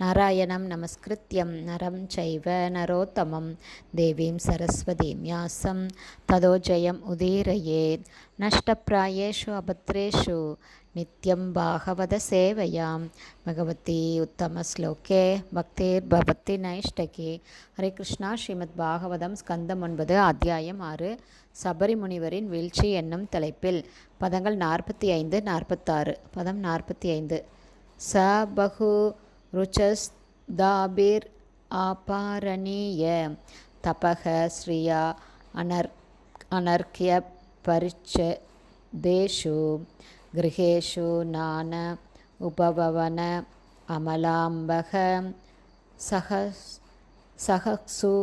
நாராயணம் நமஸ்கிருத்தியம் நரம் சைவ நரோத்தமம் தேவீம் சரஸ்வதீம் யாசம். ததோ ஜெயம் உதீரயேத் நஷ்டப்பிராயேஷு அபத்ரேஷு. நித்யம் பாகவத சேவையாம். பகவதி உத்தம ஸ்லோகே. பக்தேர் பவத்தி நைஷ்டகே. ஹரே கிருஷ்ணா. ஸ்ரீமத் பாகவதம் ஸ்கந்தம் ஒன்பது அத்தியாயம் ஆறு. சபரி முனிவரின் வீழ்ச்சி என்னும் தலைப்பில் பதங்கள் நாற்பத்தி ஐந்து நாற்பத்தாறு. பதம் நாற்பத்தி ஐந்து. ச பகு ருச்சஸ்தாபிர் அபாரணீய தபக ஸ்ரீயா அனர் அனர்க்கிய பரிச்சதேஷு கிரகேஷு நான உபபவன அமலாம்பக சக சகசு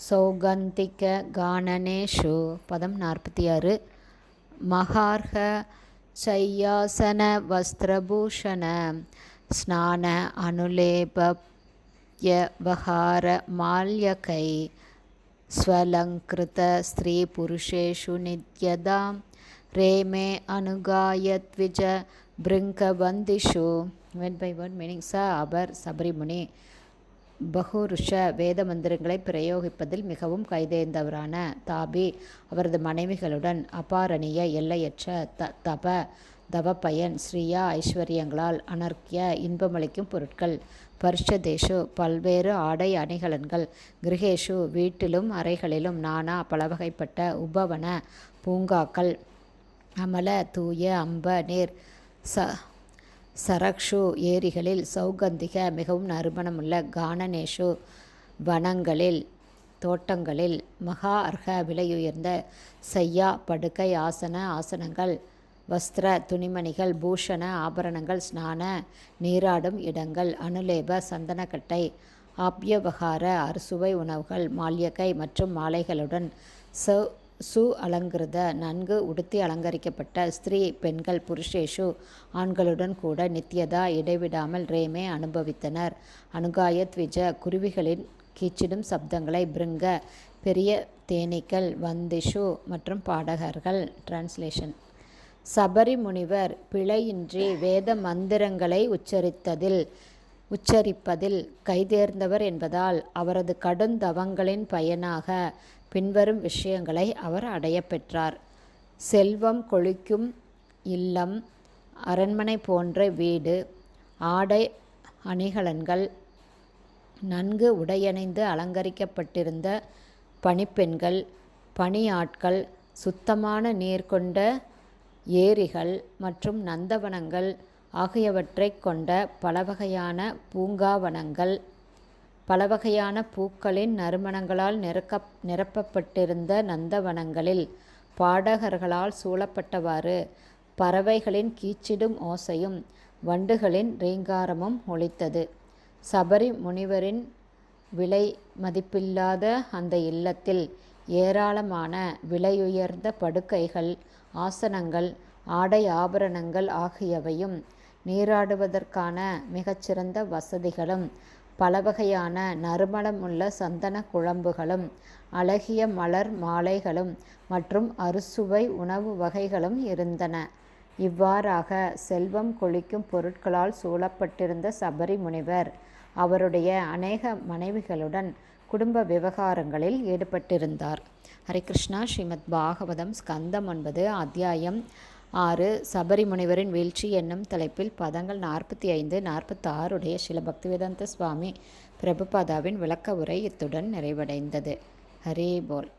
சௌகந்திக காணனேஷு பதம் நாற்பத்தி ஆறு மகார்க சையாசன வஸ்திரபூஷண शय्यासनवस्त्रभूषण स्नान अनुलेपव्यवहारमाल्यकै स्वलङ्कृतस्त्रीपुरुषेषु नित्यदां रेमे अनुगायद्विज பிருங்கபந்திஷு வென் பை ஒன் மீனிங் ச அபர் சபரிமுனி பகுருஷ வேத மந்திரங்களை பிரயோகிப்பதில் மிகவும் கைதேர்ந்தவரான தாபி அவரது மனைவிகளுடன் அபாரணிய எல்லையற்ற த தப தவப்பயன் ஸ்ரீயா ஐஸ்வர்யங்களால் அனர்க்கிய இன்பமளிக்கும் பொருட்கள். பர்ஷதேஷு பல்வேறு ஆடை அணிகலன்கள். கிரகேஷு வீட்டிலும் அறைகளிலும் நானா பலவகைப்பட்ட உபவன பூங்காக்கள். அமல தூய அம்ப நீர் ச சரக்ஷு ஏரிகளில் சௌகந்திக மிகவும் நறுமணமுள்ள கானனேஷு வனங்களில் தோட்டங்களில் மகா அர்ஹ விலையுயர்ந்த செய்யா படுக்கை ஆசன ஆசனங்கள். வஸ்திர துணிமணிகள் பூஷண ஆபரணங்கள் ஸ்நான நீராடும் இடங்கள் அனுலேப சந்தனக்கட்டை ஆப்யவகார அறுசுவை உணவுகள் மால்யக்கை மற்றும் மாலைகளுடன் ச சு அலங்கிருத நன்கு உடுத்தி அலங்கரிக்கப்பட்ட ஸ்திரீ பெண்கள் புருஷேஷு ஆண்களுடன் கூட நித்தியதா இடைவிடாமல் ரேமே அனுபவித்தனர். அனுகாயத் விஜ குருவிகளின் கீச்சிடும் சப்தங்களை பிருங்க பெரிய தேனீக்கள் வந்திஷு மற்றும் பாடகர்கள். டிரான்ஸ்லேஷன் சபரி முனிவர் பிழையின்றி வேத மந்திரங்களை உச்சரித்ததில் உச்சரிப்பதில் கைதேர்ந்தவர் என்பதால் அவரது கடுந்தவங்களின் பயனாக பின்வரும் விஷயங்களை அவர் அடைய பெற்றார். செல்வம் கொழிக்கும் இல்லம் அரண்மனை போன்ற வீடு ஆடை அணிகலன்கள் நன்கு உடையணிந்து அலங்கரிக்கப்பட்டிருந்த பணிப்பெண்கள் பணியாட்கள் சுத்தமான நீர் கொண்ட ஏரிகள் மற்றும் நந்தவனங்கள் ஆகியவற்றைக் கொண்ட பலவகையான பூங்காவனங்கள் பலவகையான பூக்களின் நறுமணங்களால் நிரக்க நிரப்பப்பட்டிருந்த நந்தவனங்களில் பாடகர்களால் சூழப்பட்டவாறு பறவைகளின் கீச்சிடும் ஓசையும் வண்டுகளின் ரீங்காரமும் ஒலித்தது. சபரி முனிவரின் விலை மதிப்பில்லாத அந்த இல்லத்தில் ஏராளமான விலையுயர்ந்த படுக்கைகள் ஆசனங்கள் ஆடை ஆபரணங்கள் ஆகியவையும் நீராடுவதற்கான மிகச்சிறந்த வசதிகளும் பலவகையான நறுமணமுள்ள சந்தன குழம்புகளும் அழகிய மலர் மாலைகளும் மற்றும் அறுசுவை உணவு வகைகளும் இருந்தன. இவ்வாறாக செல்வம் கொளிக்கும் பொருட்களால் சூழப்பட்டிருந்த சபரி முனிவர் அவருடைய அநேக மனைவிகளுடன் குடும்ப விவகாரங்களில் ஈடுபட்டிருந்தார். ஹரிகிருஷ்ணா ஸ்ரீமத் பாகவதம் ஸ்கந்தம் ஒன்பது அத்தியாயம் ஆறு சபரி முனிவரின் வீழ்ச்சி என்னும் தலைப்பில் பதங்கள் நாற்பத்தி ஐந்து நாற்பத்தாறுடைய சில பக்திவேதாந்த சுவாமி பிரபுபாதாவின் விளக்க உரை இத்துடன் நிறைவடைந்தது. ஹரே போல்.